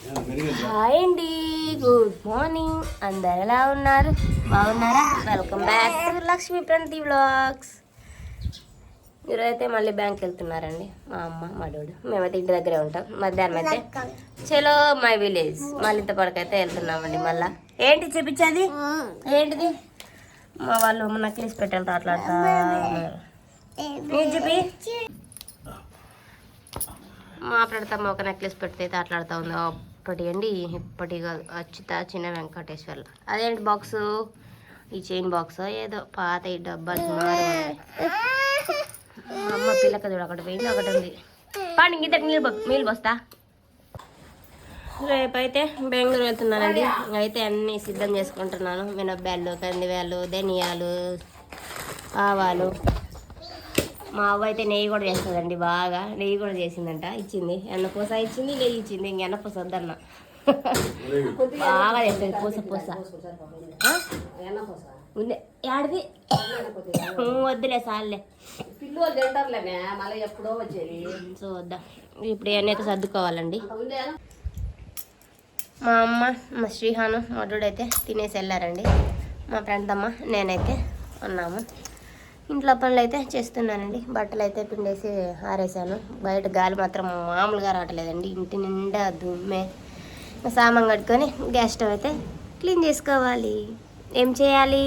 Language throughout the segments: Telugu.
హాయ్ అండి. Good morning. అందరు ఎలా ఉన్నారు? బాగున్నారా? Welcome back to Lakshmi Pranathi మీరు ఈరోజైతే మళ్ళీ బ్యాంక్ వెళ్తున్నారండి. మా అమ్మ మా డోడు. మేమైతే ఇంటి దగ్గరే ఉంటాం. మధ్యాహ్నం అయితే చలో మై విలేజ్. మళ్ళీ ఇంత పడకైతే వెళ్తున్నామండి మళ్ళా. ఏంటి చూపించేది? ఏంటిది? మా వాళ్ళు నక్లీస్ పెట్టాలి అట్లాడతా చూపి? మా పెడతాం ఒక నెక్లెస్ పెడితే అట్లాడుతూ ఉంది. ఇప్పటి అండి ఇప్పటి కాదు. అచ్యుత చిన్న వెంకటేశ్వర్లు. అదేంటి బాక్స్ ఈ చైన్ బాక్స్ ఏదో పాత ఈ డబ్బాలు అమ్మ పిల్లక చూడు అక్కడ పోయింది ఒకటి ఉంది. పాండి ఇంత నీళ్ళు నీళ్ళు పోస్తా. రేపైతే బెంగళూరు వెళ్తున్నానండి. అయితే అన్నీ సిద్ధం చేసుకుంటున్నాను. మినప్పాలు కందివేలు ధనియాలు ఆవాలు. మా అవ్వ అయితే నెయ్యి కూడా చేస్తుందండి బాగా. నెయ్యి కూడా చేసిందంట ఇచ్చింది. ఎన్నపూస ఇచ్చింది నెయ్యి ఇచ్చింది. ఇంక ఎన్నపూస వద్దన్న. బాగా చేస్తుంది. పూస పూస. ఊ, వద్దులే సార్లే. సో వద్దా. ఇప్పుడు అయితే సర్దుకోవాలండి. మా అమ్మ మా శ్రీహాను మధుడైతే తినేసి వెళ్ళారండి. మా ఫ్రెండ్ అమ్మ నేనైతే ఉన్నాము. ఇంట్లో పనులు అయితే చేస్తున్నానండి. బట్టలు అయితే పిండేసి ఆరేసాను. బయట గాలి మాత్రం మామూలుగా రావట్లేదండి. ఇంటి నిండా దుమ్మే. సామాన్ కట్టుకొని గ్యాస్ స్టవ్ అయితే క్లీన్ చేసుకోవాలి. ఏం చేయాలి?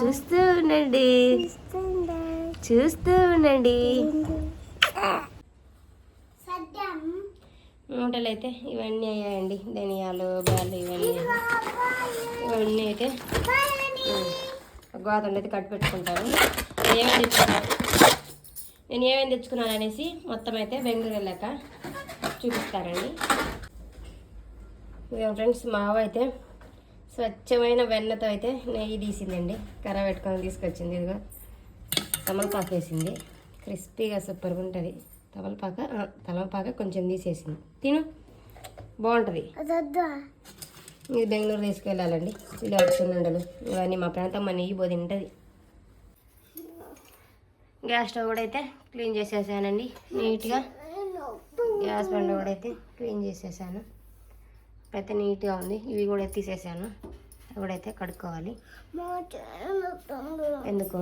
చూస్తూ ఉండండి. చూస్తూ ఉండండి. మూటలు అయితే ఇవన్నీ అయ్యాయండి. ధనియాలు బాలు ఇవన్నీ. ఇవన్నీ అయితే గోతంలో అనేది కట్ పెట్టుకుంటాను ఏమేమి తెచ్చుకున్నాను నేను ఏమేమి తెచ్చుకున్నాను అనేసి మొత్తం అయితే బెంగళూరు వెళ్ళాక చూపిస్తానండి. ఫ్రెండ్స్ మావ అయితే స్వచ్ఛమైన వెన్నతో అయితే నెయ్యి తీసిందండి. కర్ర పెట్టుకొని తీసుకొచ్చింది ఇదిగో తమలపాకు వేసింది. క్రిస్పీగా సూపర్గా ఉంటుంది. తమలపాక తమలపాక కొంచెం తీసేసింది. తిను బాగుంటుంది. ఇది బెంగళూరు తీసుకెళ్ళాలండి. ఇలా ఉండలు ఇవన్నీ మా ప్రాంతం మా నెయ్యి పోది ఉంటుంది గ్యాస్ స్టవ్ కూడా అయితే క్లీన్ చేసేసానండి. నీట్గా గ్యాస్ బండ కూడా అయితే క్లీన్ చేసేసాను. అయితే నీట్గా ఉంది. ఇవి కూడా తీసేసాను. అవి కూడా అయితే కడుక్కోవాలి. ఎందుకు?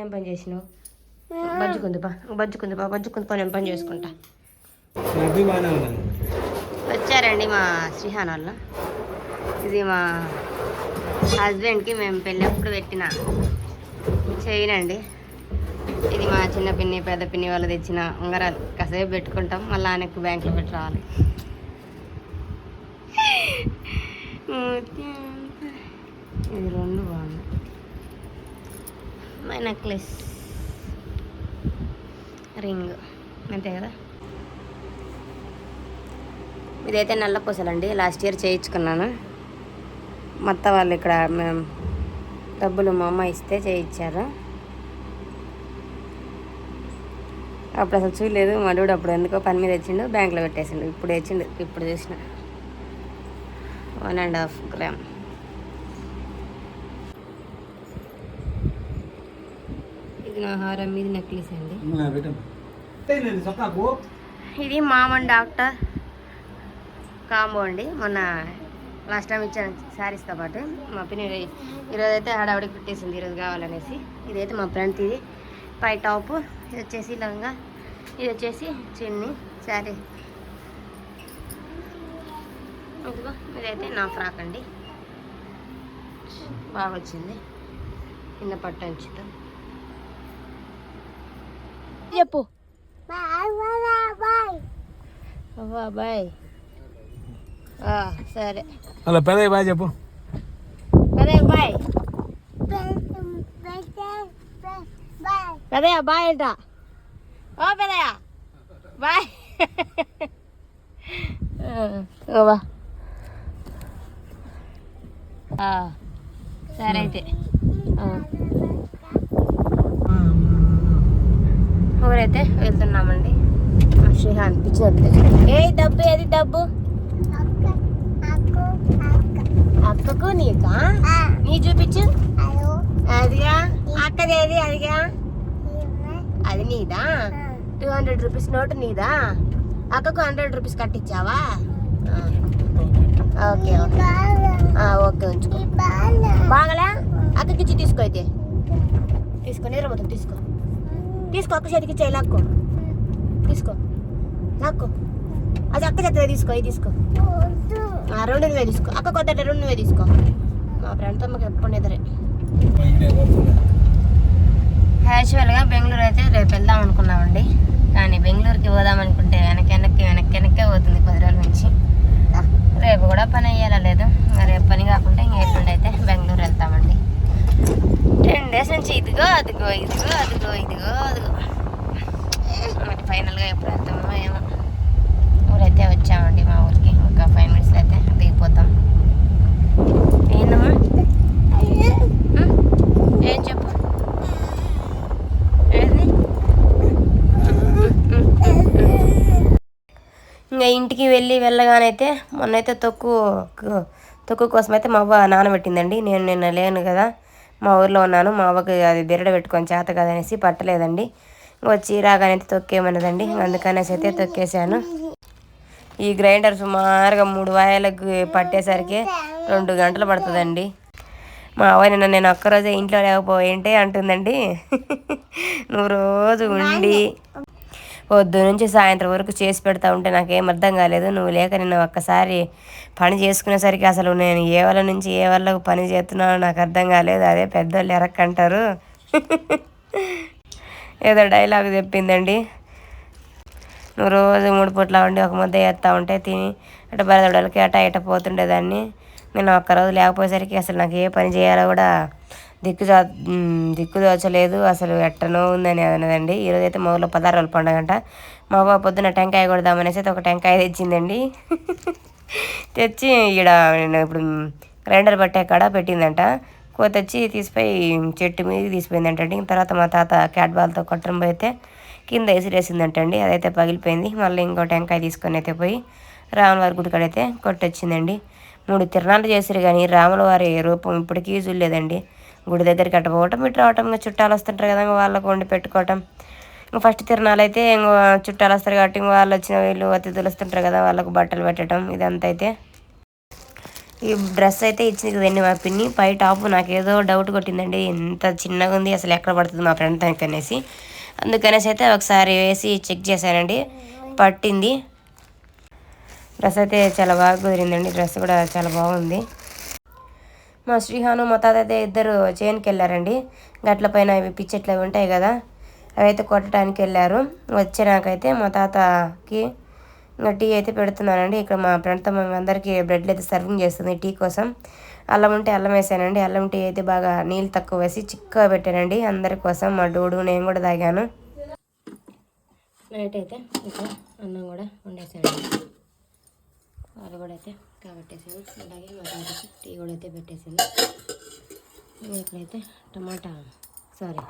ఏం పని చేసినావు? బజ్జుకుంది బా బజ్జుకుంది బా బజ్జుకుంది పని ఏం పని చేసుకుంటా. వచ్చారండి మా శ్రీహాన్ వాళ్ళు ఇది మా హస్బెండ్కి మేము పెళ్ళప్పుడు పెట్టిన చైన్ అండి. ఇది మా చిన్న పిన్ని పెద్ద పిన్ని వాళ్ళు తెచ్చిన ఉంగరాలు. కాసేపు పెట్టుకుంటాం మళ్ళీ ఆయనకు బ్యాంకులో పెట్టి రావాలి. ఇది రెండు బాగుంది మై నెక్లెస్ రింగ్ అంతే కదా? ఇదైతే నల్ల పూసలండి. లాస్ట్ ఇయర్ చేయించుకున్నాను. మొత్త వాళ్ళు ఇక్కడ మేము డబ్బులు మా అమ్మ ఇస్తే చేయించారు అప్పుడు అసలు చూడలేదు మడుడు అప్పుడు ఎందుకో పని మీద వచ్చిండు బ్యాంక్లో పెట్టేసిండు. ఇప్పుడు వచ్చిండు ఇప్పుడు చూసిన. వన్ అండ్ హాఫ్ గ్రామ్ ఇది నా హారం మీద నెక్లెస్ అండి ఇది మామన్ డాక్టర్ కాంబో అండి మొన్న లాస్ట్ టైం ఇచ్చాను శారీస్తో పాటు. మా పిన్ని ఈరోజు అయితే హడావిడికి పెట్టేసింది ఈరోజు కావాలనేసి. ఇదైతే మా ఫ్రెండ్ ఇది పై టాప్ ఇది వచ్చేసి లంగా ఇది వచ్చేసి చిన్ని శారీ. ఇదిగో ఇదైతే నా ఫ్రాక్ అండి. బాగా వచ్చింది. కింద పట్టు అంచుతో. చెప్పు. బాయ్. సరే. అలా పెద్ద బాగా చెప్పు. పెదయ్య బాయ్. పెదయ్య బాయ్ అంట. ఓ పెదయ్య బాయ్. ఓవా సరే అయితే. ఊరైతే వెళ్తున్నామండి. శ్రీహాన్ పిచ్చినట్టు ఏ డబ్బు ఏది డబ్బు? అక్కకు నీకా? నీ చూపించు అదిగా? అక్కదేది అదిగా? అది నీదా? టూ హండ్రెడ్ రూపీస్ నోటు నీదా? అక్కకు hundred rupees కట్టించావా. Okay okay. Okay ఉంచుకో. బాగలే? అక్కకి ఇచ్చి తీసుకో అయితే. తీసుకో నిద్రపోతాం తీసుకో. తీసుకో అక్క చేతికి ఇచ్చే లాక్కో. తీసుకో లాక్కో. అది అక్క చేతిలో తీసుకో ఇది తీసుకో. ఆ, రెండు నువ్వే తీసుకో. అక్క కొత్త రెండు నువ్వే తీసుకో. మా ఫ్రెండ్తో మాకు ఎప్పుడు నిద్రే. యాక్చువల్గా బెంగళూరు అయితే రేపు వెళ్దాం అనుకున్నామండి. కానీ బెంగళూరుకి పోదాం అనుకుంటే వెనక్కి వెనక్కి వెనక్కి వెనక్కే పోతుంది పది రోజుల నుంచి రేపు కూడా పని అయ్యేలా లేదు ఇంకా రేపు పని కాకుండా ఇంక ఎల్లుండి అయితే బెంగళూరు వెళ్తామండి టెన్ డేస్ నుంచి ఇదిగో అదిగో ఇదిగో అదిగో ఇదిగో అదిగో మరి ఫైనల్గా ఎప్పుడు వెళ్తామో ఏమో ఊరైతే వచ్చామండి మా ఊరికి ఒక ఫైవ్ మినిట్స్లో అయితే దిగిపోతాం ఏందమ్మా ఉం? ఏం చెప్పు ఏది ఇంకా ఇంటికి వెళ్ళి వెళ్ళగానైతే మొన్నైతే తొక్కు తొక్కు కోసం అయితే మా అవ్వ నానబెట్టిందండి. నేను నిన్న లేను కదా మా ఊర్లో ఉన్నాను మా అవ్వకి అది బెరడ పెట్టుకొని చేత కదనేసి పట్టలేదండి. వచ్చి రాగానైతే తొక్కేమన్నదండి అందుకనేసి అయితే తొక్కేశాను. ఈ గ్రైండర్ సుమారుగా మూడు వాయలకు పట్టేసరికి రెండు గంటలు పడుతుందండి. మా అవ్వ నిన్న నేను ఒక్కరోజే ఇంట్లో లేకపోయింటే అంటుందండి. నువ్వు రోజు ఉండి పొద్దు నుంచి సాయంత్రం వరకు చేసి పెడతా ఉంటే నాకేం అర్థం కాలేదు. నువ్వు లేక నిన్న ఒక్కసారి పని చేసుకునేసరికి అసలు నేను ఏ వాళ్ళ నుంచి ఏ వాళ్ళకు పని చేస్తున్నానో నాకు అర్థం కాలేదు. అదే పెద్దోళ్ళు ఎరక్కంటారు. ఏదో డైలాగ్ చెప్పిందండి. నువ్వు రోజు మూడు పూట్ల ఉండి ఒక ముద్ద వేస్తూ ఉంటే తిని అటు బరదడలకి అట ఇట పోతుండేదాన్ని. నేను ఒక్కరోజు లేకపోయేసరికి అసలు నాకు ఏ పని చేయాలో కూడా దిక్కు దా దిక్కు దోచలేదు అసలు ఎట్టనో ఉందని అన్నదండి. ఈరోజు అయితే మా ఊళ్ళో పదహారు రోజుల పండుగ అంట మా బాబు పొద్దున్న టెంకాయ కొడదామనేసి అయితే ఒక టెంకాయ తెచ్చిందండి. తెచ్చి ఈడ నేను ఇప్పుడు గ్రైండర్ పట్టే కాడ పెట్టిందంట. కోత వచ్చి తీసిపోయి చెట్టు మీదకి తీసిపోయిందంటండి. తర్వాత మా తాత క్యాట్ బాల్తో కొట్టడం పోయితే కింద ఎసిరేసిందంటండి అదైతే పగిలిపోయింది. మళ్ళీ ఇంకో టెంకాయ తీసుకొని అయితే పోయి రాములవారి గుడికాడైతే కొట్టొచ్చిందండి. మూడు తిరణాలు చేసారు కానీ రాములవారి రూపం ఇప్పటికీ చూడలేదండి. గుడి దగ్గరికి అటు పోవటం ఇటు రావటం ఇంకా చుట్టాలు వస్తుంటారు కదా ఇంకా వాళ్ళకు వండి పెట్టుకోవటం. ఇంకా ఫస్ట్ తిరణాలు అయితే చుట్టాలు వస్తారు కాబట్టి ఇంకా వాళ్ళు వచ్చిన వీళ్ళు అతిథులు వస్తుంటారు కదా వాళ్ళకు బట్టలు పెట్టడం ఇదంతా అయితే. ఈ డ్రెస్ అయితే ఇచ్చింది కదండి మా పిన్ని. పై టాప్ నాకు ఏదో డౌట్ కొట్టిందండి. ఎంత చిన్నగా ఉంది అసలు ఎక్కడ పడుతుంది మా ఫ్రెండ్ తనకి అనేసి. అందుకనేసి అయితే ఒకసారి వేసి చెక్ చేశానండి. పట్టింది. డ్రెస్ అయితే చాలా బాగా కుదిరిందండి. డ్రెస్ కూడా చాలా బాగుంది. మా శ్రీహాను మా తాత అయితే ఇద్దరు చేనుకి వెళ్ళారండి. గట్ల పైన ఇవి పిచ్చెట్లు అవి ఉంటాయి కదా అవి అయితే కొట్టడానికి వెళ్ళారు. వచ్చినాకైతే మా తాతకి ఇంకా టీ అయితే పెడుతున్నానండి. ఇక్కడ మా ఫ్రెండ్తో అందరికీ బ్రెడ్లు అయితే సర్వింగ్ చేస్తుంది టీ కోసం. అల్లం ఉంటే అల్లం వేసానండి. అల్లం టీ అయితే బాగా నీళ్ళు తక్కువ వేసి చిక్కగా పెట్టానండి అందరి కోసం. మా డోడు నేను కూడా తాగాను. నైట్ అయితే అన్నం కూడా వండేసాను పాలు కూడా అయితే కాబట్టేసాను అలాగే మా తాతకి టీ కూడా అయితే పెట్టేసాను ఇక్కడైతే టమాటా సారీ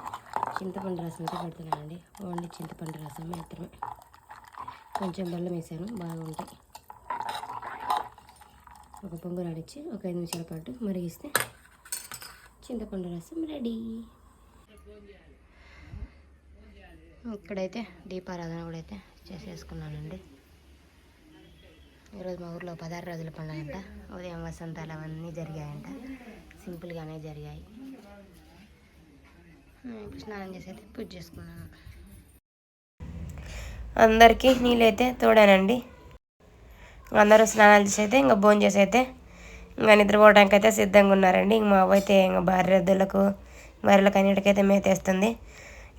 చింతపండు రసం అయితే పెడుతున్నానండి. ఓన్లీ చింతపండు రసం మాత్రమే. కొంచెం బెల్లం వేసాను బాగుంటాయి. ఒక పొంగు రాడిచ్చి ఒక ఐదు నిమిషాల పాటు మరిగిస్తే చింతపండు రసం రెడీ. ఇక్కడైతే దీపారాధన కూడా అయితే చేసేసుకున్నానండి. ఈరోజు మా ఊర్లో పదహారు రోజుల పండుగ అంట ఉదయం వసంతాలు అవన్నీ జరిగాయంట. సింపుల్గానే జరిగాయి. ఇప్పుడు స్నానం చేసి అయితే పూజ చేసుకున్నాను. అందరికీ నీళ్ళైతే తోడానండి. అందరూ స్నానాలు చేసి అయితే ఇంకా భోజనం చేసి అయితే ఇంకా నిద్రపోవడానికి అయితే సిద్ధంగా ఉన్నారండి. ఇంక మా అవ్వ అయితే ఇంకా భార్య భార్యలకు అన్నిటికైతే మేతేస్తుంది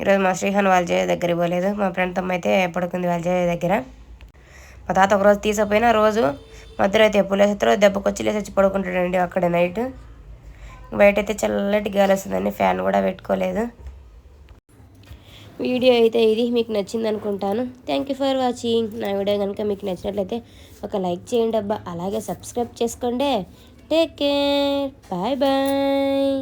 ఈరోజు మా శ్రీహాన్ వాళ్ళ చేయ దగ్గర పోలేదు. మా ఫ్రెండ్ తమ్మ అయితే పడుకుంది వాళ్ళ చేయ దగ్గర. మా తాత ఒకరోజు తీసపోయినా రోజు మధ్యలో అయితే ఎప్పుడు లేసేస్తారో దెబ్బకొచ్చి వచ్చి పడుకుంటాడండి అక్కడ నైట్. బయట అయితే చల్లటి గాలి వస్తుందండి ఫ్యాన్ కూడా పెట్టుకోలేదు. వీడియో అయితే ఇది మీకు నచ్చింది అనుకుంటాను. థ్యాంక్ యూ ఫర్ వాచింగ్ నా వీడియో కనుక మీకు నచ్చినట్లయితే ఒక లైక్ చేయండి అబ్బా. అలాగే సబ్స్క్రైబ్ చేసుకోండి. Take care bye bye